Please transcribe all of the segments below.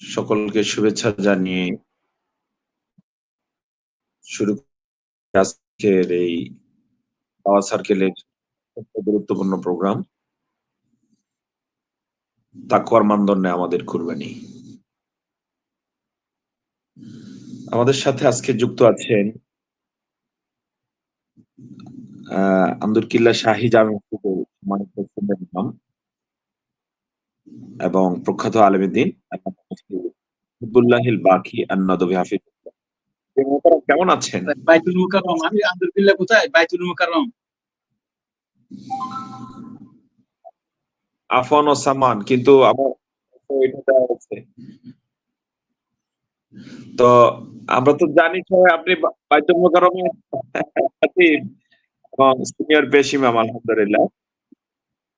সকলকে শুভেচ্ছা জানিয়ে শুরু আজকের এই পাওয়ার সার্কেলের গুরুত্বপূর্ণ প্রোগ্রাম। তাকুয়ার মানদণ্ডে আমাদের কুরবানি। আমাদের সাথে আজকে যুক্ত আছেন আন্দুর কিল্লা শাহি জামে নাম এবং প্রখ্যাত আলমদ্দিন বাকি হাফিজ। কেমন আছেন? বাইতুল মুকাররম। আমি আব্দুল বিল্লাহ কোথায়? বাইতুল মুকাররম। আফন ও সামান কিন্তু আমার আছে তো আমরা তো জানি সবাই আপনি বাইতুল মুকাররমে সিনিয়র পেশিমাম আলহামদুলিল্লাহ।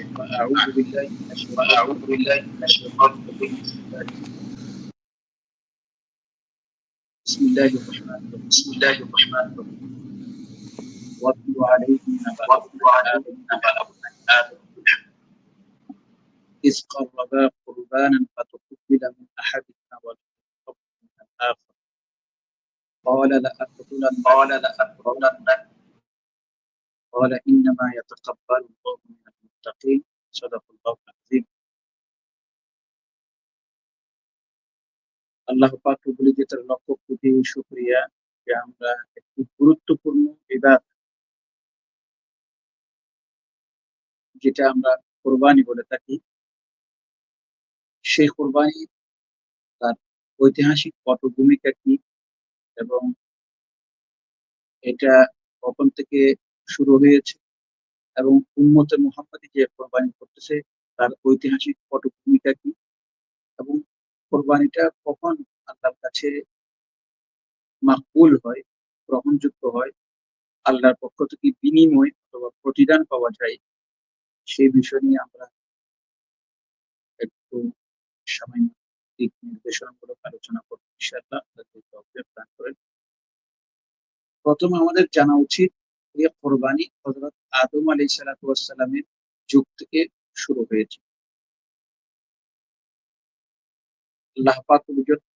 فأعوذ بالله من الشيطان أعوذ بالله من الشيطان الرجيم. بسم الله الرحمن الرحيم. بسم الله الرحمن الرحيم. واتل عليهم نبأ آدم نبأ آدم إذ قربا قربانا فتقبل من أحدهما ولم يتقبل من الآخر. قال لأقتلن قال لأقتلن قال إنما يتقبل الله من المتقين صدق الله العظيم আল্লাহ পাক বলে যে তার লক্ষ কোটি শুক্রিয়া যে আমরা একটি গুরুত্বপূর্ণ বিবাদ যেটা আমরা কোরবানি বলে থাকি সেই কোরবানি তার ঐতিহাসিক পটভূমিকা কি এবং এটা কখন থেকে শুরু হয়েছে এবং উন্মতে মোহাম্মদ যে কোরবানি করতেছে, তার ঐতিহাসিক পটভূমিকা কি? এবং কোরবানিটা কখন আল্লাহর কাছে মাকবুল হয়, গ্রহণযোগ্য হয়, আল্লাহর পক্ষ থেকে বিনিময় অথবা প্রতিদান পাওয়া যায় সেই বিষয় নিয়ে আমরা একটু সামান্য দিক নির্দেশনামূলক আলোচনা করব, ইনশাআল্লাহ। প্রথমে আমাদের জানা উচিত যে কোরবানি হজরত আদম আলী সালাতামের যুগ থেকে শুরু হয়েছে।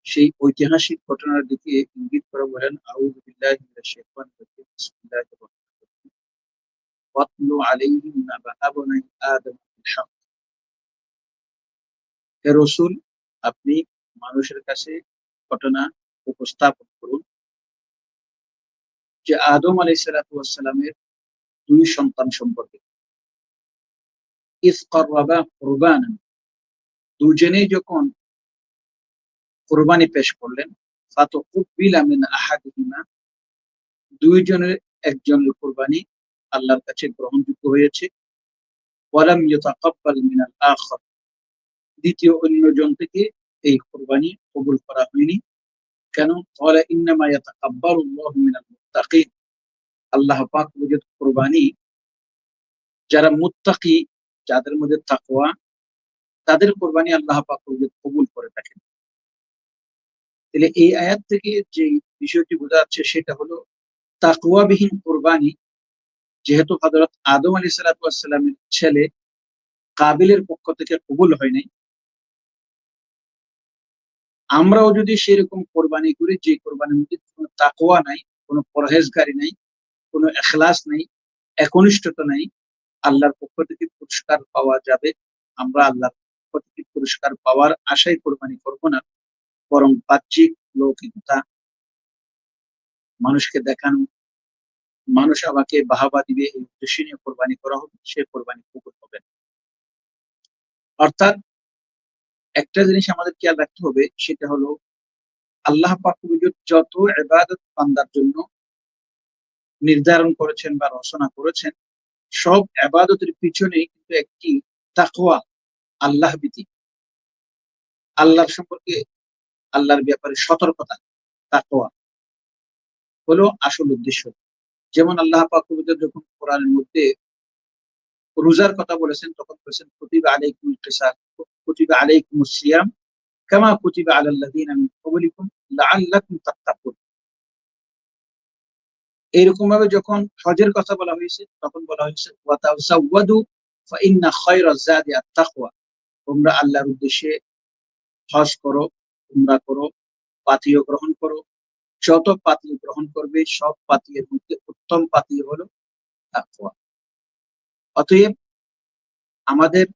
সেই ঐতিহাসিক ঘটনার দিকে ইঙ্গিত করে বলেন আপনি মানুষের কাছে ঘটনা উপস্থাপন করুন। যে আদম আলাই সালাতামের দুই সন্তান সম্পর্কে। দুজনেই যখন কোরবানি পেশ করলেন দুইজনের একজনের কোরবানি আল্লাহর কাছে গ্রহণযোগ্য হয়েছে। দ্বিতীয় অন্যজন থেকে এই কোরবানি কবুল করা হয়নি। কেন? আল্লাহ পাক কোরবানি, যারা মুত্তাকি, যাদের মধ্যে তাকওয়া, তাদের কোরবানি আল্লাহ পাক কবুল করে থাকেন। তাহলে এই আয়াত থেকে যে বিষয়টি বোঝা যাচ্ছে, সেটা হলো তাকওয়াবিহীন কোরবানি। যেহেতু হজরত আদম আলী সালাতামের ছেলে কাবিলের পক্ষ থেকে কবুল হয় নাই আমরাও যদি সেরকম কোরবানি করি, যে কোরবানির মধ্যে কোনো তাকোয়া নাই, কোনো পরহেজগারি নাই, কোনো এখলাস নেই, একনিষ্ঠতা নেই, আল্লাহর পক্ষ থেকে পুরস্কার পাওয়া যাবে। আমরা আল্লাহর পক্ষ থেকে পুরস্কার পাওয়ার আশাই কোরবানি করব না, বরং বাহ্যিক লৌকিকতা মানুষকে দেখানো, মানুষ আমাকে বাহাবা দিবে, এই উদ্দেশ্যে নিয়ে কোরবানি করা হবে, সে কোরবানি কবুল হবে অর্থাৎ একটা জিনিস আমাদের খেয়াল রাখতে হবে, সেটা হলো আল্লাহ যত এবাদত পান্দার জন্য নির্ধারণ করেছেন বা রচনা করেছেন, সব এবাদতের পিছনে কিন্তু একটি তাকওয়া, আল্লাহ বিধি আল্লাহর সম্পর্কে আল্লাহর ব্যাপারে সতর্কতা তাকোয়া হলো আসল উদ্দেশ্য। যেমন আল্লাহ পাক পবিত্র যখন কোরআনের মধ্যে রোজার কথা বলেছেন, তখন বলেছেন কুতিবা আলাইকুমুল কিসাস কুতিবা আলাইকুমুস সিয়াম কামা কুতিবা আলাল্লাযিনা মিন ক্বাবলিকুম লাআল্লাকুম তাত্তাকুন এইরকম ভাবে যখন হজের কথা বলা হয়েছে, তখন বলা হয়েছে, ওয়া তাযাওয়াদু ফা ইন্না খায়রাজ যাদি আত-তাকওয়া। তোমরা আল্লাহর উদ্দেশ্যে হজ করো, উমরা করো পাথিও গ্রহণ করো। যত পাতি গ্রহণ করবে, সব পাতিয়ের মধ্যে উত্তম পাতি হলো তাকওয়া। অতএব আমাদের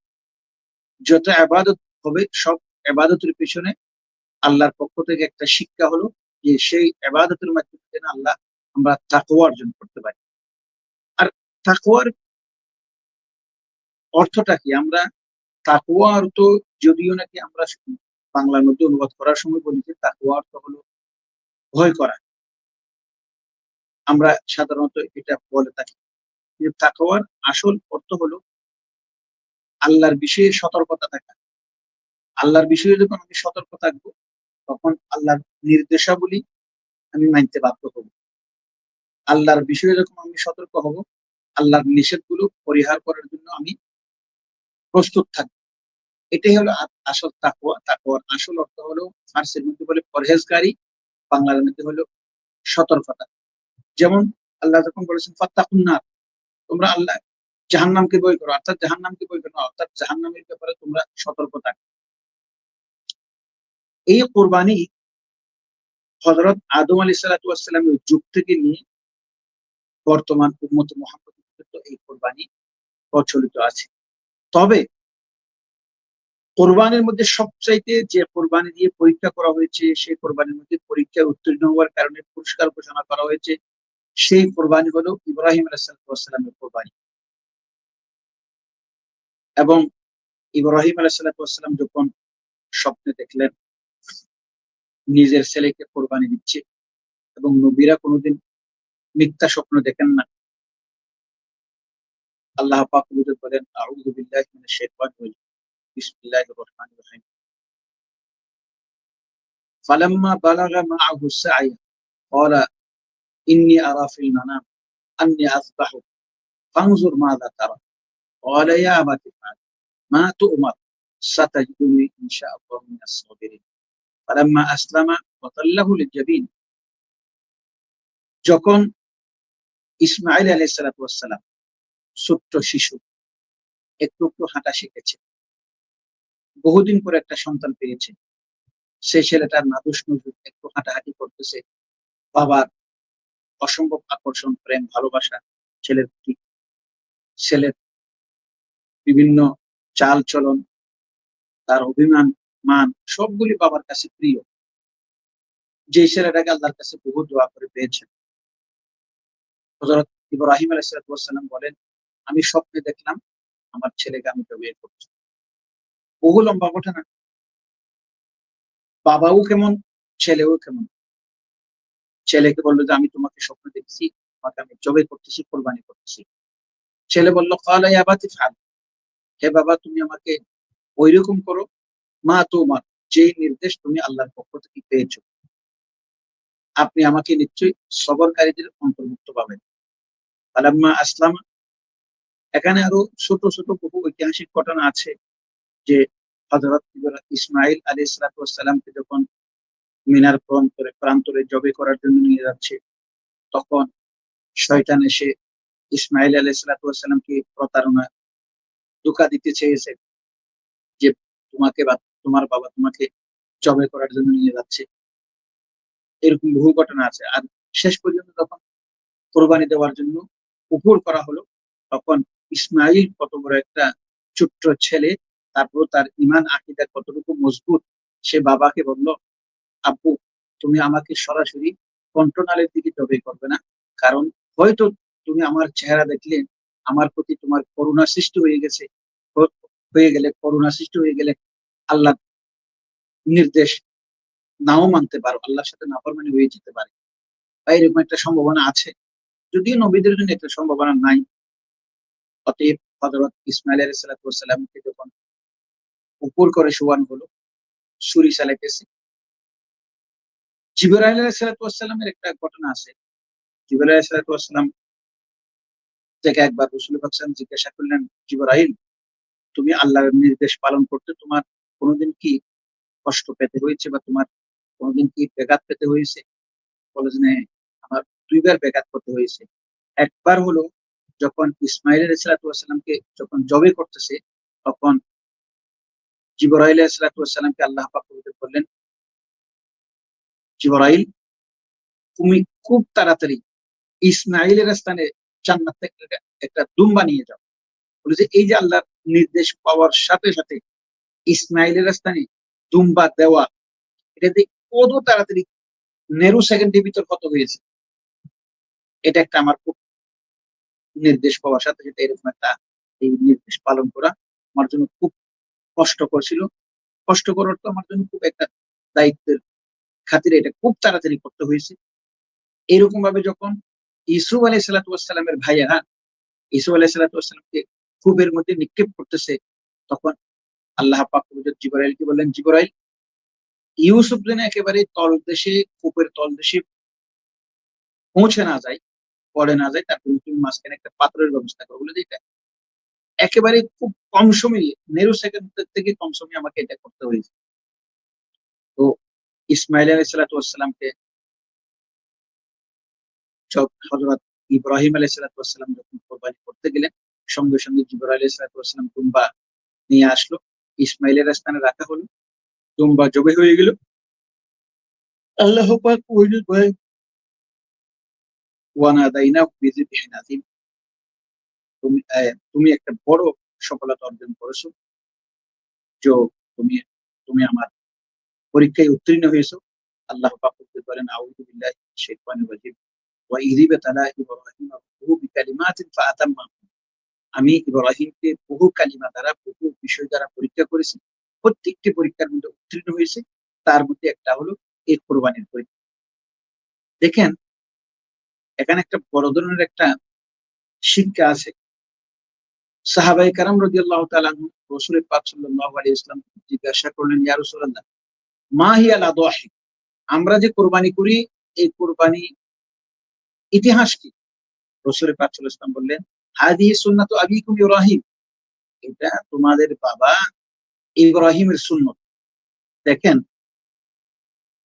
যত আবাদত হবে, সব আবাদতের পিছনে আল্লাহর পক্ষ থেকে একটা শিক্ষা হলো যে সেই আবাদতের মাধ্যমে যেন আল্লাহ আমরা তাকওয়া অর্জন করতে পারি। আর তাকওয়ার অর্থটা কি? আমরা তাকওয়া অর্থ যদিও নাকি আমরা বাংলার মধ্যে অনুবাদ করার সময় বলি যে তাকুয়া অর্থ হলো ভয় করা। আমরা সাধারণত এটা বলে থাকি। যে তাকওয়ার আসল অর্থ হলো আল্লাহর বিষয়ে সতর্কতা থাকা। আল্লাহর বিষয়ে যখন আমি সতর্ক থাকব, তখন আল্লাহর নির্দেশাবলী আমি মানতে বাধ্য হব। আল্লাহর বিষয়ে যখন আমি সতর্ক হব, আল্লাহর নিষেধগুলো পরিহার করার জন্য আমি প্রস্তুত থাকব। এটাই হলো আসল তাকুয়া তাকুয়ার আসল অর্থ হলো ফার্সির মধ্যে বলে পরহেজগারি, বাংলার মধ্যে হলো সতর্কতা। যেমন আল্লাহ যখন বলেছেন ফাত্তাকুন্নার তোমরা আল্লাহ জাহান্নামকে বই করো, অর্থাৎ জাহান্নামকে বই করো অর্থাৎ জাহান্নামের ব্যাপারে তোমরা সতর্ক থাকো। এই কোরবানি হজরত আদম আলী সালাতামের যুগ থেকে নিয়ে বর্তমান উন্মত মোহাম্মদ এই কোরবানি প্রচলিত আছে। তবে কোরবানির মধ্যে সবচাইতে যে কোরবানি দিয়ে পরীক্ষা করা হয়েছে, সেই কোরবানির মধ্যে পরীক্ষায় উত্তীর্ণ হওয়ার কারণে পুরস্কার ঘোষণা করা হয়েছে, সেই কোরবানি হলো ইব্রাহিম আলাহামের কোরবানি। এবং ইব্রাহিম আলাহাম যখন স্বপ্নে দেখলেন নিজের ছেলেকে কোরবানি দিচ্ছে এবং নবীরা কোনোদিন মিথ্যা স্বপ্ন দেখেন না আল্লাহ পাক বলেন আউযু বিল্লাহি মিনাশ শাইতানির রাজিম বিসমিল্লাহির রহমানির রহিম فلما بلغ معه السعي قال إني أرى في المنام أني أذبحك فانظر ماذا ترى قال يا أبت افعل ما تؤمر ستجدني إن شاء الله من الصابرين فلما أسلم وطله للجبين যখন ইসমাইল আলাই সালাতাম ছোট্ট শিশু একটু একটু হাঁটা শিখেছে বহুদিন পরে একটা সন্তান পেয়েছে সে ছেলেটার নাদুস নজুর একটু হাঁটাহাঁটি করতেছে বাবার অসম্ভব আকর্ষণ প্রেম ভালোবাসা ছেলের প্রতি ছেলের বিভিন্ন চাল চলন তার অভিমান, মান, সবগুলি বাবার কাছে প্রিয়। যে ছেলেটাকে আল্লাহর কাছে বহু দোয়া করে পেয়েছেন। হজরত ইব্রাহিম আলাইসালাম বলেন, আমি স্বপ্নে দেখলাম আমার ছেলেকে আমি বিয়ে করছি। বহু লম্বা ঘটনা। বাবাও কেমন, ছেলেও কেমন? ছেলেকে বলল যে, আমি তোমাকে স্বপ্ন দেখছি, তোমাকে আমি জবে করতেছি, কোরবানি করতেছি। ছেলে বলল কালাই আবাতি ফাল। হে বাবা, তুমি আমাকে ওই রকম করো। মা, তোমার যে নির্দেশ তুমি আল্লাহর পক্ষ থেকে পেয়েছ, আপনি আমাকে নিশ্চয়ই সবরকারীদের অন্তর্ভুক্ত পাবেন। আলাম্মা আসলাম, এখানে আরও ছোট ছোট বহু ঐতিহাসিক ঘটনা আছে যে হজরত ইসমাইল আলী সালাতামকে যখন মিনার প্রান্তরে প্রান্তরে জবে করার জন্য নিয়ে যাচ্ছে, তখন শয়তান এসে ইসমাইল আলী সালাতামকে প্রতারণা ধোকা দিতে চেয়েছে যে তোমাকে বা তোমার বাবা তোমাকে জবে করার জন্য নিয়ে যাচ্ছে। এরকম বহু ঘটনা আছে। আর শেষ পর্যন্ত যখন কোরবানি দেওয়ার জন্য উপর করা হলো, তখন ইসমাইল কত বড় একটা ছোট্ট ছেলে, তারপর তার ইমান আকিদা কতটুকু মজবুত, সে বাবাকে বলল আব্বু তুমি আমাকে সরাসরি কন্ট্রোনালের দিকে জবে করবে না। কারণ হয়তো তুমি আমার চেহারা দেখলে আমার প্রতি তোমার করুণা সৃষ্টি হয়ে গেছে। হয়ে গেলে করোনা সৃষ্টি হয়ে গেলে আল্লাহ নির্দেশ নাও মানতে পারো, আল্লাহর সাথে নাফরমানি হয়ে যেতে পারে। বা এরকম একটা সম্ভাবনা আছে। যদিও নবীদের জন্য একটা সম্ভাবনা নাই, অতএব হজরত ইসমাইল আলাইসালামকে যখন উপর করে শোয়ান হলো সুরি চালাইতেছে, জিবরাইল আলাইসালামের একটা ঘটনা আছে। জিবরাইল আলাইহিসসালাম থেকে একবার রসুল জিজ্ঞাসা করলেন, জিবরাইল তুমি আল্লাহর নির্দেশ পালন করতে তোমার কোনোদিন কি কষ্ট পেতে হয়েছে বা তোমার কোনোদিন কি ব্যাঘাত পেতে হয়েছে? বলে যে "হ্যাঁ, আমার দুইবার ব্যাঘাত করতে হয়েছে। একবার হলো যখন ইসমাইল আলাইসালাতামকে যখন জবে করতেছে তখন জিবরাইল আলাইসালাতামকে আল্লাহ পাক পবিত্র করলেন জিবরাইল তুমি খুব তাড়াতাড়ি ইসমাইলের স্থানে জান্নাত থেকে একটা- একটা দুম্বা নিয়ে যাও। বলে যে, এই যে আল্লাহর নির্দেশ পাওয়ার সাথে সাথে ইসমাইলের স্থানে দুম্বা দেওয়া, এটা দিয়ে কত তাড়াতাড়ি নেরু সেকেন্ডের ভিতর কত হয়েছে। এটা একটা আমার খুব নির্দেশ পাওয়ার সাথে সাথে এরকম একটা এই নির্দেশ পালন করা আমার জন্য খুব কষ্টকর ছিল। কষ্টকর তো আমার জন্য খুব একটা দায়িত্বের খাতিরে এটা খুব তাড়াতাড়ি করতে হয়েছে। এরকম ভাবে যখন ইসুফ আলাই সাল্লাতামের ভাইয়েরা ইসুফ আলাই সাল্লাতামকে খুবের মধ্যে নিক্ষেপ করতেছে, তখন আল্লাহ পাক জিবরাইলকে বললেন, জিবরাইল, ইউসুফ যেন একেবারে তলদেশে কূপের তলদেশে পৌঁছে না যায়, পড়ে না যায় তার জন্য তুমি মাঝখানে একটা পাত্রের ব্যবস্থা করো। বলে যে এটা। একেবারে খুব কম সময়ে নেরু সেকেন্ড থেকে কম সময়ে আমাকে এটা করতে হয়েছে। তো ইসমাইল আলাই সাল্লাতামকে হজরত ইব্রাহিম আলাই সাল্লাতাম যখন কোরবানি করতে গেলেন সঙ্গে সঙ্গে জিবর সাল্লাতাম দুম্বা নিয়ে আসলো। ইসমাইলের স্থানে রাখা হলো। দুম্বা জবে হয়ে গেল। আল্লাহ পাক তুমি তুমি একটা বড় সফলতা অর্জন করেছ, যে তুমি তুমি আমার পরীক্ষায় উত্তীর্ণ হয়েছো। আল্লাহ পাক বলেন আউযু বিল্লাহি শাইতানির রাজিম। ওয়া ইযিব তালা ইব্রাহিম বিকালিমাতিন আমি ইব্রাহিমকে বহু কালিমা দ্বারা, বহু বিষয় দ্বারা পরীক্ষা করেছি। প্রত্যেকটি পরীক্ষার মধ্যে উত্তীর্ণ হয়েছে। তার মধ্যে একটা হলো এই কোরবানির পরীক্ষা। দেখেন, এখানে একটা বড় ধরনের একটা শিক্ষা আছে। সাহাবাই কারাম রদি আল্লাহ রসুলের পাক সাল্লাহ আলী ইসলাম জিজ্ঞাসা করলেন, ইয়া রসুল্লাহ মা হিয়াল আদোয়াহি আমরা যে কোরবানি করি, এই কোরবানি ইতিহাস কি? রসুলের পাক সাল্লাহ ইসলাম বললেন হাদি সুন্নাত আবিকুম ইব্রাহিম। এটা তোমাদের বাবা ইব্রাহিমের সুন্নত। দেখেন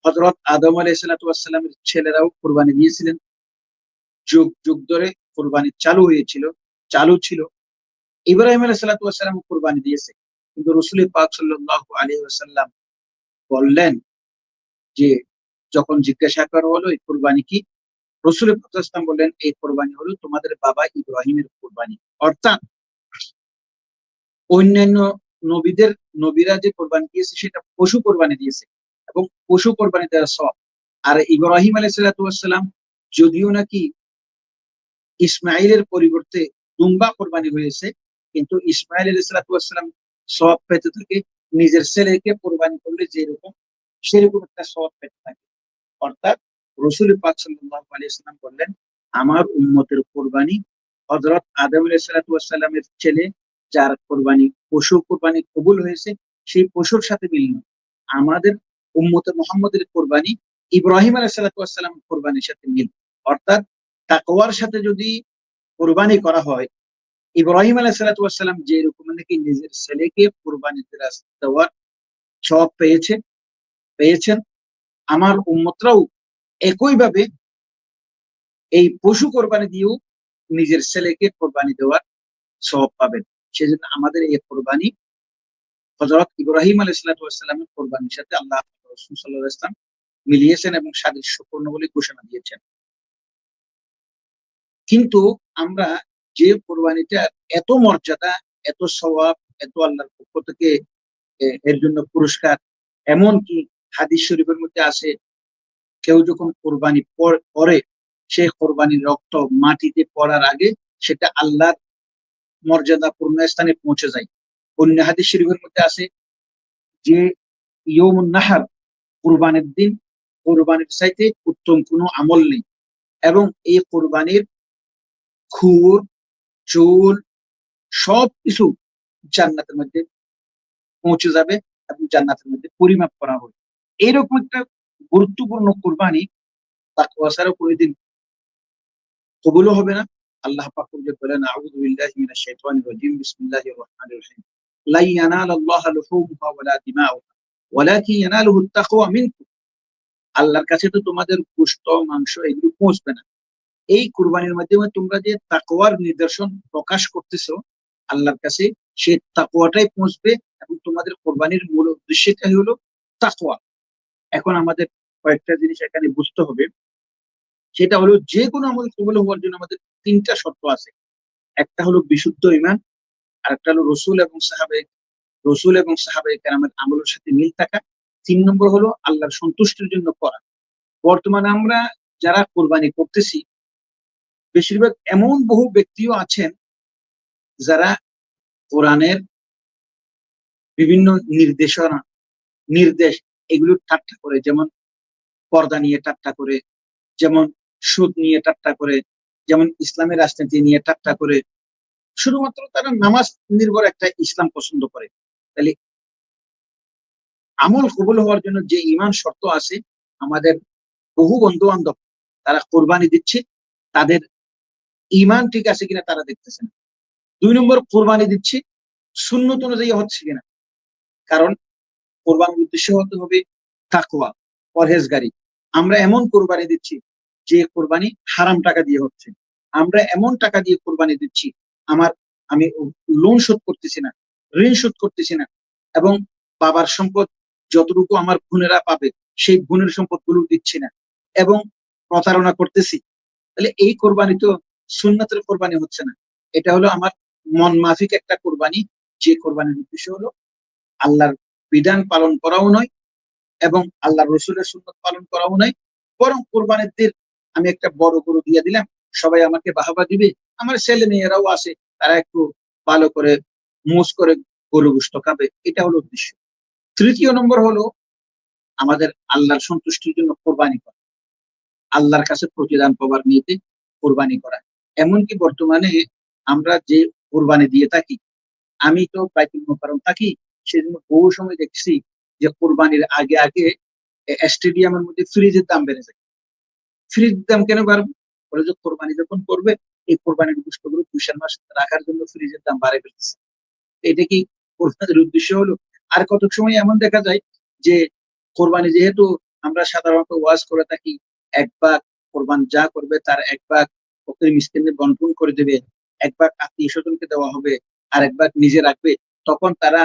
হজরত আদম আলাই সাল্লামের ছেলেরাও কোরবানি দিয়েছিলেন। যুগ যুগ ধরে কোরবানি চালু হয়েছিল, চালু ছিল। ইব্রাহিম আলাই সাল্লাম কোরবানি দিয়েছে। কিন্তু রসুল পাক সাল্লাহ আলী আসাল্লাম বললেন যে, যখন জিজ্ঞাসা করা হলো, এই কোরবানি কি? রসুল পাকিস্তান বললেন, এই কোরবানি হলো তোমাদের বাবা ইব্রাহিমের কোরবানি। অর্থাৎ অন্যান্য নবীদের, নবীরা যে কোরবানি দিয়েছে, সেটা পশু কোরবানি দিয়েছে এবং পশু কোরবানি দেওয়ার সব আর ইব্রাহিম আলাই সাল্লাম যদিও নাকি ইসমাইলের পরিবর্তে দুম্বা কোরবানি হয়েছে, কিন্তু ইসমাইল আলাই সাল্লাম সব পেতে থাকে, নিজের ছেলেকে কোরবানি করলে যেরকম, সেরকম একটা সব পেতে থাকে। অর্থাৎ রসুল পাক সাল্লাহ আলী বললেন, আমার উম্মতের কোরবানি হজরত আদম আলাই সাল্লামের ছেলে, যার কোরবানি পশু কোরবানি কবুল হয়েছে, সেই পশুর সাথে মিল নয় আমাদের উম্মতে মোহাম্মদের কোরবানি ইব্রাহিম আলাহ সাল্লাম কোরবানির সাথে মিল। অর্থাৎ তাকওয়ার সাথে যদি কোরবানি করা হয়, ইব্রাহিম আলাহ সাল্লাম যে রকম নাকি নিজের ছেলেকে কোরবানি দেওয়ার সব পেয়েছে, পেয়েছেন। আমার উম্মতরাও একইভাবে এই পশু কোরবানি দিয়েও নিজের ছেলেকে কোরবানি দেওয়ার সব পাবেন। সেজন্য আমাদের এই কোরবানি হজরত ইব্রাহিম আলী সাল্লামের কোরবানির সাথে আল্লাহ ইসলাম মিলিয়েছেন এবং সাদৃশ্যপূর্ণ বলে ঘোষণা দিয়েছেন। কিন্তু আমরা যে কোরবানিটা এত মর্যাদা, এত স্বভাব, এত আল্লাহর পক্ষ থেকে এর জন্য পুরস্কার এমন কি হাদিস শরীফের মধ্যে আছে কেউ যখন কোরবানি করে সে কোরবানির রক্ত মাটিতে পড়ার আগে সেটা আল্লাহর মর্যাদাপূর্ণ স্থানে পৌঁছে যায়। অন্য হাদিস শরীফের মধ্যে আছে যে, ইয়মুন নাহার কোরবানির দিন, কোরবানির চাইতে উত্তম কোনো আমল নেই। এবং এই কোরবানির খুর, চুল সব কিছু জান্নাতের মধ্যে পৌঁছে যাবে এবং জান্নাতের মধ্যে পরিমাপ করা হবে। এইরকম একটা গুরুত্বপূর্ণ কোরবানি তাকুয়া ছাড়া কোনোদিন কবুলও হবে না। আল্লাহ পাক যে বলেন মিনাশ শাইতানির রাজিম, বিসমিল্লাহির লা ওয়ালা দিমাউহা, ওয়ালাকিন ইয়ানালুহু তাকওয়া মিনকুম। আল্লাহর কাছে তো তোমাদের গোশত মাংস এগুলো পৌঁছবে না। এই কুরবানির মাধ্যমে তোমরা যে তাকওয়ার নিদর্শন প্রকাশ করতেছো, আল্লাহর কাছে সেই তাকওয়াটাই পৌঁছবে এবং তোমাদের কোরবানির মূল উদ্দেশ্যটাই হলো তাকওয়া। এখন আমাদের কয়েকটা জিনিস এখানে বুঝতে হবে। সেটা হলো যে কোনো আমল কবুল হওয়ার জন্য আমাদের তিনটা শর্ত আছে। একটা হলো বিশুদ্ধ ইমান আর একটা হলো রসুল এবং সাহাবে রসুল এবং সাহাবে কেরামের আমলের সাথে মিল থাকা। তিন নম্বর হলো আল্লাহর সন্তুষ্টির জন্য করা। বর্তমানে আমরা যারা কোরবানি করতেছি, বেশিরভাগ এমন বহু ব্যক্তিও আছেন যারা কোরআনের বিভিন্ন নির্দেশনা, নির্দেশ এগুলো ঠাট্টা করে, যেমন পর্দা নিয়ে ঠাট্টা করে, যেমন সুদ নিয়ে ঠাট্টা করে, যেমন ইসলামের রাজনীতি নিয়ে ঠাট্টা করে। শুধুমাত্র তারা নামাজ নির্ভর একটা ইসলাম পছন্দ করে। তাহলে আমল কবুল হওয়ার জন্য যে ইমান শর্ত আছে, আমাদের বহু বন্ধু বান্ধব তারা কোরবানি দিচ্ছে, তাদের ইমান ঠিক আছে কিনা তারা দেখতেছে না। দুই নম্বর কোরবানি দিচ্ছে শূন্যত অনুযায়ী হচ্ছে কিনা। কারণ কোরবানির উদ্দেশ্য হতে হবে তাকওয়া, পরহেজগারি। আমরা এমন কোরবানি দিচ্ছি যে কোরবানি হারাম টাকা দিয়ে হচ্ছে। আমরা এমন টাকা দিয়ে কোরবানি দিচ্ছি, আমার, আমি লোন শোধ করতেছি না, ঋণ শোধ করতেছি না, এবং বাবার সম্পদ যতটুকু আমার বোনেরা পাবে, সেই বোনের সম্পদগুলো দিচ্ছি না, এবং প্রতারণা করতেছি। তাহলে এই কোরবানি তো সুন্নাতের কোরবানি হচ্ছে না। এটা হলো আমার মন মাফিক একটা কোরবানি, যে কোরবানির উদ্দেশ্য হলো আল্লাহর বিধান পালন করাও নয় এবং আল্লাহ রসুলের সুন্নত পালন করাও নয়। বরং কোরবানির দিন আমি একটা বড় গরু দিয়ে দিলাম, সবাই আমাকে বাহাবা দিবে। আমার ছেলে মেয়েরাও আসে তারা একটু ভালো করে মুস করে গরু গুস্ত খাবে, এটা হলো উদ্দেশ্য। তৃতীয় নম্বর হলো, আমাদের আল্লাহর সন্তুষ্টির জন্য কোরবানি করা। আল্লাহর কাছে প্রতিদান পাবার নিয়েতে কোরবানি করা। এমনকি বর্তমানে আমরা যে কোরবানি দিয়ে থাকি, আমি তো বাইতুল থাকি সেজন্য বহু সময় দেখছি যে কোরবানির আগে আগে স্টেডিয়ামের মধ্যে ফ্রিজের দাম বেড়ে যায়। ফ্রিজ দাম কেন বাড়বে? বলে যে কোরবানি যখন করবে, এই কোরবানির গোষ্ঠগুলো দুই চার মাস রাখার জন্য ফ্রিজের দাম বাড়ে ফেলতেছে এটা কি কোরবানির উদ্দেশ্য হলো? আর কত সময় এমন দেখা যায় যে কোরবানি যেহেতু আমরা সাধারণত ওয়াজ করে থাকি, এক ভাগ কোরবান যা করবে তার এক ভাগ ফকির মিসকিনে বন্টন করে দেবে, এক ভাগ আত্মীয় স্বজনকে দেওয়া হবে আর এক ভাগ নিজে রাখবে, তখন তারা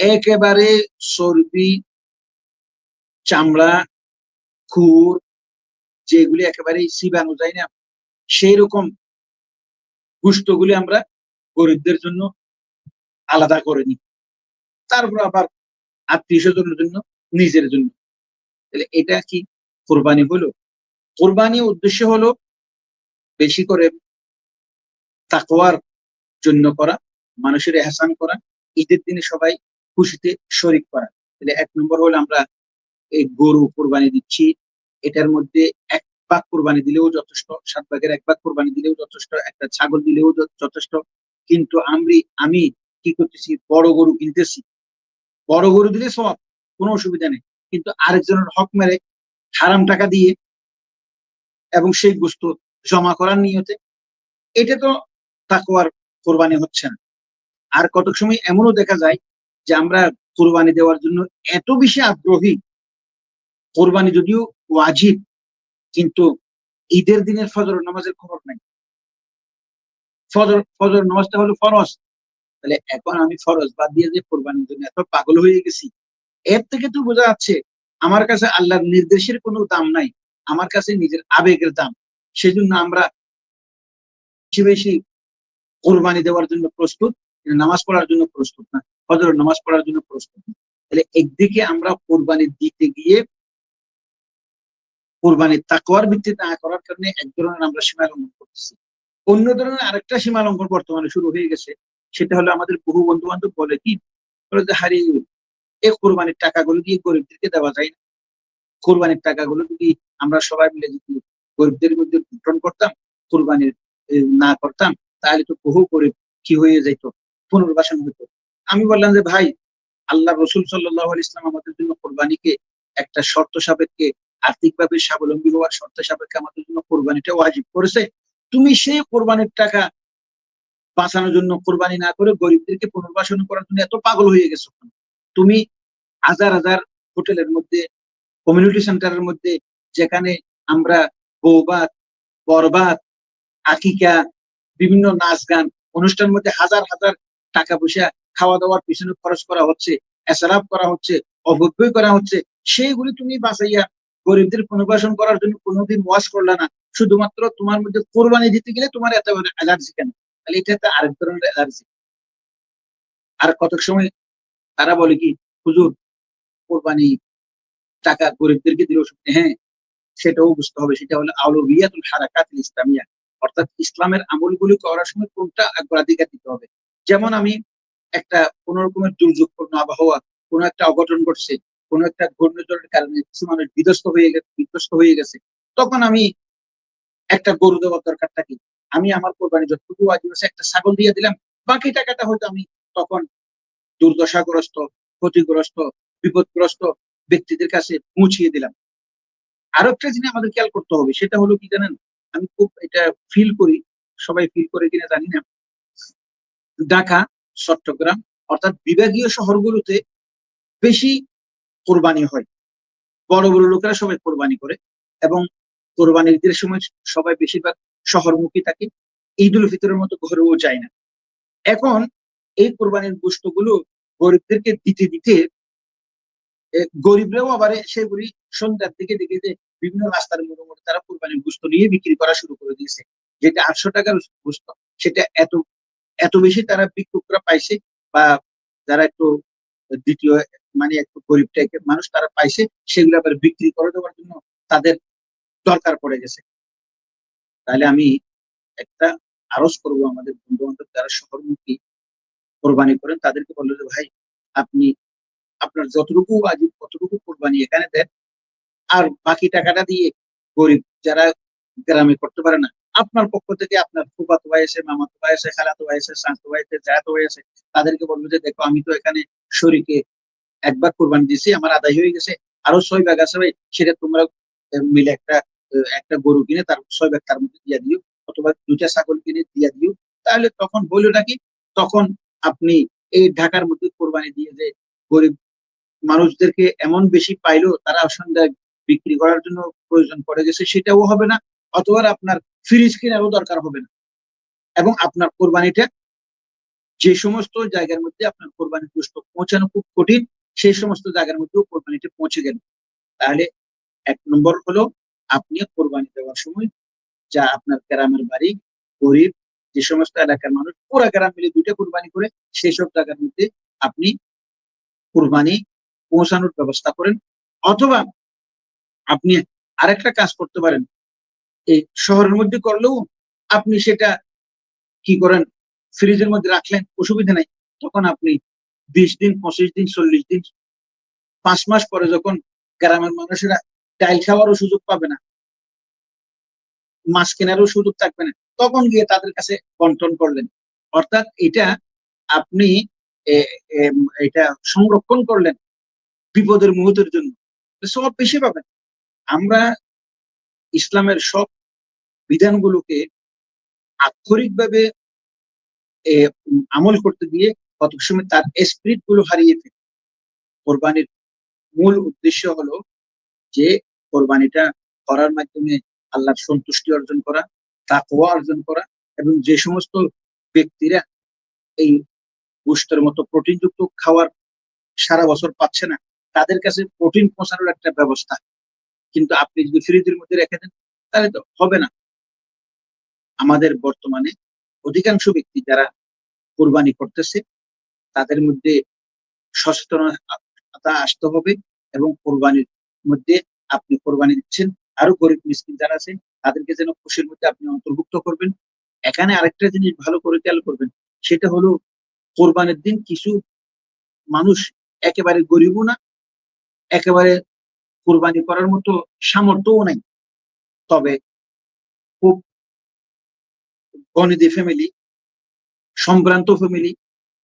একেবারে চর্বি, চামড়া, খুর, যেগুলি একেবারে চিবানো যায় না সেই রকম গুস্তগুলি আমরা গরিবদের জন্য আলাদা করে নিই। তারপর আবার আত্মীয় স্বজনের জন্য, নিজের জন্য। তাহলে এটা কি কোরবানি হলো? কোরবানি উদ্দেশ্য হলো বেশি করে তাকওয়ার জন্য করা, মানুষের এহসান করা। ঈদের দিনে সবাই খুশিতে শরিক করা। তাহলে এক নম্বর হলো আমরা এই গরু কোরবানি দিচ্ছি। এটার মধ্যে এক ভাগ কোরবানি দিলেও যথেষ্ট, সাত ভাগের এক ভাগ কোরবানি দিলেও যথেষ্ট, একটা ছাগল দিলেও যথেষ্ট। কিন্তু আমি আমি কি করতেছি? বড় গরু কিনতেছি। বড় গরু দিলে সব কোনো অসুবিধা নেই। কিন্তু আরেকজনের হক মেরে হারাম টাকা দিয়ে এবং সেই বস্তু জমা করার নিয়তে, এটা তো তাকওয়ার কোরবানি হচ্ছে না। আর কত সময় এমনও দেখা যায় যে আমরা কোরবানি দেওয়ার জন্য এত বেশি আগ্রহী। কোরবানি যদিও ওয়াজিব, কিন্তু ঈদের দিনের ফজর নামাজের খবর নাই। ফজর ফজর নামাজটা হলো ফরজ। তাহলে এখন আমি ফরজ বাদ দিয়ে যে কোরবানির জন্য এত পাগল হয়ে গেছি, এর থেকে তো বোঝা যাচ্ছে আমার কাছে আল্লাহর নির্দেশের কোনো দাম নাই, আমার কাছে নিজের আবেগের দাম। সেজন্য আমরা বেশি বেশি কোরবানি দেওয়ার জন্য প্রস্তুত। নামাজ পড়ার জন্য প্রস্তুত না ফজর নামাজ পড়ার জন্য প্রস্তুত না। তাহলে একদিকে আমরা কোরবানি দিতে গিয়ে কোরবানির তাকওয়ার ভিত্তিতে না করার কারণে এক ধরনের আমরা সীমা লঙ্ঘন করতেছি। অন্য ধরনের আরেকটা সীমা লঙ্ঘন বর্তমানে শুরু হয়ে গেছে, সেটা হলো আমাদের বহু বন্ধু বান্ধব বলে কি, বলে যে হারিয়ে এই কোরবানির টাকাগুলো দিয়ে গরিবদেরকে দেওয়া যায় না? কোরবানির টাকাগুলো যদি আমরা সবাই মিলে যদি গরিবদের মধ্যে বিতরণ করতাম, কোরবানির না করতাম, তাহলে তো বহু গরিব কি হয়ে যেত পুনর্বাসন হতো আমি বললাম যে, ভাই, আল্লাহ রসুল সাল্লাহ ইসলাম আমাদের জন্য কোরবানিকে একটা শর্ত সাপেক্ষে, আর্থিকভাবে স্বাবলম্বী হওয়ার শর্ত সাপেক্ষে আমাদের জন্য কোরবানিটা ওয়াজিব করেছে। তুমি সেই কোরবানির টাকা বাঁচানোর জন্য কোরবানি না করে গরিবদেরকে পুনর্বাসন করার জন্য এত পাগল হয়ে গেছো তুমি হাজার হাজার হোটেলের মধ্যে কমিউনিটি সেন্টারের মধ্যে, যেখানে আমরা বৌবাত বরবাদ আকিকা, বিভিন্ন নাচ গান অনুষ্ঠানের মধ্যে হাজার হাজার টাকা পয়সা খাওয়া দাওয়ার পিছনে খরচ করা হচ্ছে এসারাপ করা হচ্ছে অপব্যয় করা হচ্ছে, সেইগুলি তুমি বাঁচাইয়া গরিবদের পুনর্বাসন করার জন্য কোনোদিন ওয়াশ করলে না। শুধুমাত্র তোমার মধ্যে কোরবানি দিতে গেলে তোমার এত অ্যালার্জি কেন? তাহলে এটা একটা আরেক ধরনের অ্যালার্জি আর কত সময় তারা বলে কি, হুজুর, কোরবানি টাকা গরিবদেরকে অসুবিধা হ্যাঁ সেটাও বুঝতে হবে। সেটা হলো আউলবিয়াতুল হারাকাত ইসলামিয়া। অর্থাৎ ইসলামের আমলগুলি করার সময় কোনটা অগ্রাধিকার দিতে হবে? যেমন আমি একটা কোন রকমের দুর্যোগপূর্ণ আবহাওয়া, কোনো একটা অঘটন ঘটছে, কোনো একটা ঘূর্ণিঝড়ের কারণে কিছু মানুষ বিধ্বস্ত হয়ে গেছে বিধ্বস্ত হয়ে গেছে, তখন আমি একটা গরু দেওয়ার দরকার থাকে। আমি আমার কোরবানি যতটুকু আছে একটা ছাগল দিয়ে দিলাম, বাকি টাকাটা হয়তো আমি তখন দুর্দশাগ্রস্ত, ক্ষতিগ্রস্ত, বিপদগ্রস্ত ব্যক্তিদের কাছে পৌঁছিয়ে দিলাম। আরও একটা জিনিস আমাদের খেয়াল করতে হবে, সেটা হলো কি জানেন? আমি খুব এটা ফিল করি, সবাই ফিল করে কিনা জানি না ঢাকা, চট্টগ্রাম অর্থাৎ বিভাগীয় শহরগুলোতে বেশি কোরবানি হয়। বড় বড় লোকেরা সবাই কোরবানি করে এবং কোরবানির ঈদের সময় সবাই বেশিরভাগ শহরমুখী থাকে ঈদ উল ফিতরের মতো ঘরেও যায় না। এখন এই কোরবানির গোষ্ঠগুলো গরিবদেরকে দিতে দিতে গরিবরাও আবার সেগুলি সন্ধ্যার দিকে দেখে যে বিভিন্ন রাস্তার মোড়ে মোড়ে তারা কোরবানির গোস্ত নিয়ে বিক্রি করা শুরু করে দিয়েছে। যেটা আটশো টাকার গোস্ত সেটা এত এত বেশি তারা বিক্রেতা পাইছে বা যারা একটু দ্বিতীয় মানে একটু গরিব টাইপের মানুষ তারা পাইছে, সেগুলো আবার বিক্রি করে দেওয়ার জন্য তাদের দরকার পড়ে গেছে। তাহলে আমি একটা আরজ করব আমাদের বন্ধু বান্ধব যারা শহরমুখী কোরবানি করেন, তাদেরকে বলল যে, ভাই, আপনি আপনার যতটুকু আজ কতটুকু কোরবানি এখানে দেন। আর বাকি টাকাটা দিয়ে গরিব যারা গ্রামে করতে পারে না আপনার পক্ষ থেকে আপনার ফুফাতো ভাই আছে মামাতো ভাই আছে খালাতো ভাই আছে শান্ত ভাই আছে জায়াতো ভাই আছে তাদেরকে বলব যে, দেখো, আমি তো এখানে শরীকে একবার কোরবানি দিয়েছি, আমার আদায় হয়ে গেছে। আরও ছয় ভাগ আছে ভাই, সেটা তোমরা মিলে একটা একটা গরু কিনে, তার, ছয় ভাগ তার মধ্যে দিয়ে দিও, অথবা দুইটা ছাগল কিনে দিয়ে দিও। তাহলে তখন বলল নাকি তখন আপনি এই ঢাকার মধ্যে কোরবানি দিয়ে যে, গরিব মানুষদেরকে এমন বেশি পাইলো, তারা সন্ধ্যায় বিক্রি করার জন্য প্রয়োজন পড়ে গেছে, সেটাও হবে না। অথবা আপনার ফ্রিজ কেনারও দরকার হবে না। এবং আপনার কোরবানিটা যে সমস্ত জায়গার মধ্যে আপনার কোরবানি গোষ্ঠ পৌঁছানো খুব কঠিন, সেই সমস্ত জায়গার মধ্যেও কোরবানিটা পৌঁছে গেল। তাহলে এক নম্বর হলো, আপনি কোরবানি দেওয়ার সময় যা আপনার গ্রামের বাড়ি, গরিব, যে সমস্ত এলাকার মানুষ, পুরা গ্রাম মিলে দুইটা কোরবানি করে, সেই সব জায়গার মধ্যে আপনি কোরবানি পৌঁছানোর ব্যবস্থা করেন। অথবা আপনি আরেকটা কাজ করতে পারেন এই শহরের মধ্যে করলেও আপনি সেটা কি করেন? ফ্রিজের মধ্যে রাখলেন, অসুবিধা নাই। তখন আপনি বিশ দিন, পঁচিশ দিন, চল্লিশ দিন, পাঁচ মাস পরে যখন গ্রামের মানুষেরা ডাইল খাওয়ারও সুযোগ পাবে না, মাছ কেনারও সুযোগ থাকবে না, তখন গিয়ে তাদের কাছে বন্টন করলেন। অর্থাৎ এটা আপনি এটা সংরক্ষণ করলেন বিপদের মুহূর্তের জন্য। সব বেশি পাবেন। আমরা ইসলামের সব বিধানগুলোকে আক্ষরিকভাবে আমল করতে গিয়ে কত সময় তার স্পিরিটগুলো হারিয়ে ফেলি। কোরবানির মূল উদ্দেশ্য হলো যে কোরবানিটা করার মাধ্যমে আল্লাহর সন্তুষ্টি অর্জন করা, তাকওয়া অর্জন করা এবং যে সমস্ত ব্যক্তিরা এই গোষ্ঠের মতো প্রোটিনযুক্ত খাওয়ার সারা বছর পাচ্ছে না, তাদের কাছে প্রোটিন পৌঁছানোর একটা ব্যবস্থা। কিন্তু আপনি যদি ফ্রিজের মধ্যে রেখে দেন, তাহলে তো হবে না। আমাদের বর্তমানে অধিকাংশ ব্যক্তি যারা কোরবানি করতেছে, তাদের মধ্যে সচেতনতা আসতে হবে এবং কোরবানির মধ্যে আপনি কোরবানি দিচ্ছেন। আরও গরিব মিসকিন যারা আছে, তাদেরকে যেন খুশির মধ্যে আপনি অন্তর্ভুক্ত করবেন। এখানে আরেকটা জিনিস ভালো করে খেয়াল করবেন, সেটা হলো কোরবানির দিন কিছু মানুষ একেবারে গরিবও না, একেবারে কোরবানি করার মতো সামর্থ্যও নাই। তবে খুব গণিতি ফ্যামিলি সম্ভ্রান্ত ফ্যামিলি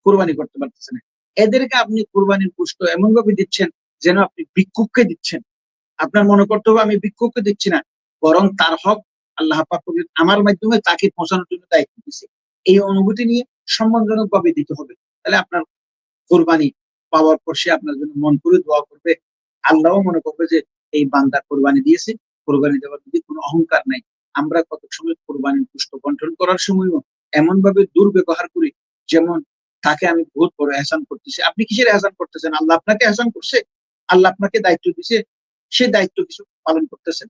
কোরবানি করতে পারতেছে না। এদেরকে আপনি কোরবানির পুষ্ট এমন ভাবে দিচ্ছেন যেন আপনি ভিক্ষুককে দিচ্ছেন। আপনার মনে করতে হবে আমি ভিক্ষুককে দিচ্ছি না, বরং তার হক আল্লাহ আমার মাধ্যমে তাকে পৌঁছানোর জন্য দায়িত্ব দিচ্ছে এই অনুভূতি নিয়ে সম্মানজনক ভাবে দিতে হবে। তাহলে আপনার কোরবানি পাওয়ার পর সে আপনার জন্য মন করে দোয়া করবে আল্লাহও মনে করবে যে এই বান্দা কোরবানি দিয়েছে, কোরবানি দেওয়ার প্রতি কোনো অহংকার নাই। আমরা কত সময় কোরবানির পুষ্ট কন্ট্রোল করার সময়ও এমন ভাবে দুর্ব্যবহার করি যেমন তাকে আমি বহুত বড় এহসান করতেছি। আপনি কিসের এহসান করতেছেন? আল্লাহ আপনাকে এহসান করছে? আল্লাহ আপনাকে দায়িত্ব দিছে, সে দায়িত্ব কিছু পালন করতেছেন।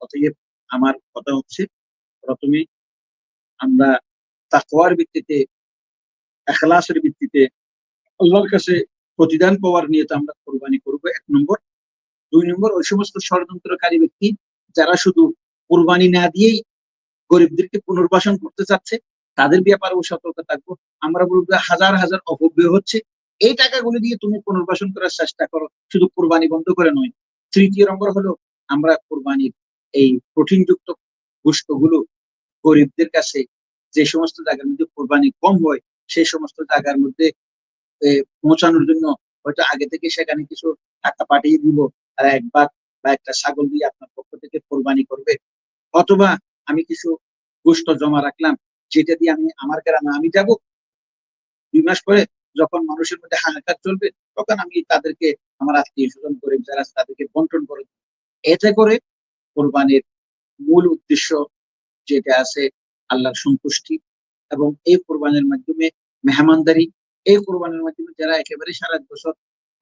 অতএব আমার কথা হচ্ছে, প্রথমে আমরা তাকওয়ার ভিত্তিতে, এখলাসের ভিত্তিতে আল্লাহর কাছে প্রতিদান পাওয়ার নিয়ে তো আমরা কোরবানি করব, এক নম্বর। দুই নম্বর, ওই সমস্ত ষড়যন্ত্রকারী ব্যক্তি যারা শুধু কোরবানি না দিয়েই গরিবদেরকে পুনর্বাসন করতে চাচ্ছে, তাদের ব্যাপারেও সতর্ক থাকব। আমরা বলব হাজার হাজার অপব্যয় হচ্ছে। এই টাকাগুলো দিয়ে তুমি পুনর্বাসন করার চেষ্টা করো, শুধু কোরবানি বন্ধ করে নয়। তৃতীয় নম্বর হলো, আমরা কোরবানির এই প্রোটিনযুক্ত গোষ্ঠগুলো গরিবদের কাছে যে সমস্ত জায়গার মধ্যে কোরবানি কম হয়, সেই সমস্ত জায়গার মধ্যে পৌঁছানোর জন্য হয়তো আগে থেকে সেখানে কিছু টাকা পাঠিয়ে দিব আর একবার বা একটা ছাগল দিয়ে আপনার পক্ষ থেকে কোরবানি করবে অথবা আমি কিছু গোষ্ঠ জমা রাখলাম, যেটা দিয়ে আমি আমার গ্রামে আমি যাব দুই মাস পরে যখন মানুষের মধ্যে হাহাকার চলবে, তখন আমি তাদেরকে, আমার আত্মীয় স্বজন করে যারা তাদেরকে বন্টন করে। এতে করে কোরবানির মূল উদ্দেশ্য যেটা আছে, আল্লাহর সন্তুষ্টি এবং এই কোরবানির মাধ্যমে মেহমানদারি এই কোরবানির মাধ্যমে যারা একেবারে সারা বছর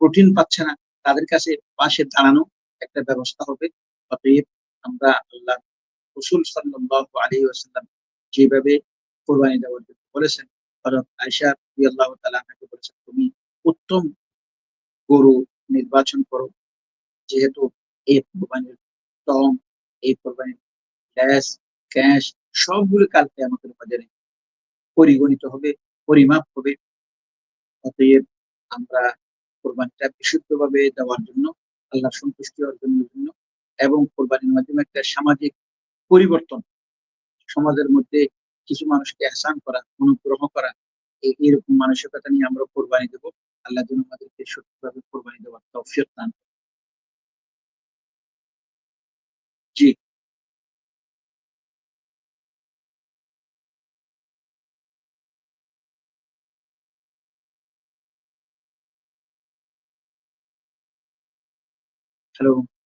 প্রোটিন পাচ্ছে না, তাদের কাছে পাশে দাঁড়ানো একটা ব্যবস্থা হবে। অতএব আমরা আল্লাহ রসুল সাল্লাল্লাহু আলাইহি ওয়াসাল্লাম যেভাবে কোরবানি দেওয়ার জন্য বলেছেন তাআলা বলেছেন, তুমি উত্তম গরু নির্বাচন করো। যেহেতু এই কোরবানির দম এই কোরবানির গ্যাস, ক্যাশ সবগুলো কালকে আমাদের বাজারে পরিগণিত হবে, পরিমাপ হবে। অতএব আমরা কোরবানিটা বিশুদ্ধভাবে দেওয়ার জন্য আল্লাহ সন্তুষ্টি অর্জনের জন্য এবং কোরবানির মাধ্যমে একটা সামাজিক পরিবর্তন, সমাজের মধ্যে কিছু মানুষকে আহসান করা, অনুগ্রহ করা এইরকম এরকম মানসিকতা নিয়ে আমরা কোরবানি দেবো। আল্লাহ যেন আমাদেরকে সঠিকভাবে কোরবানি দেওয়ার তৌফিক দান করেন। জি হ্যালো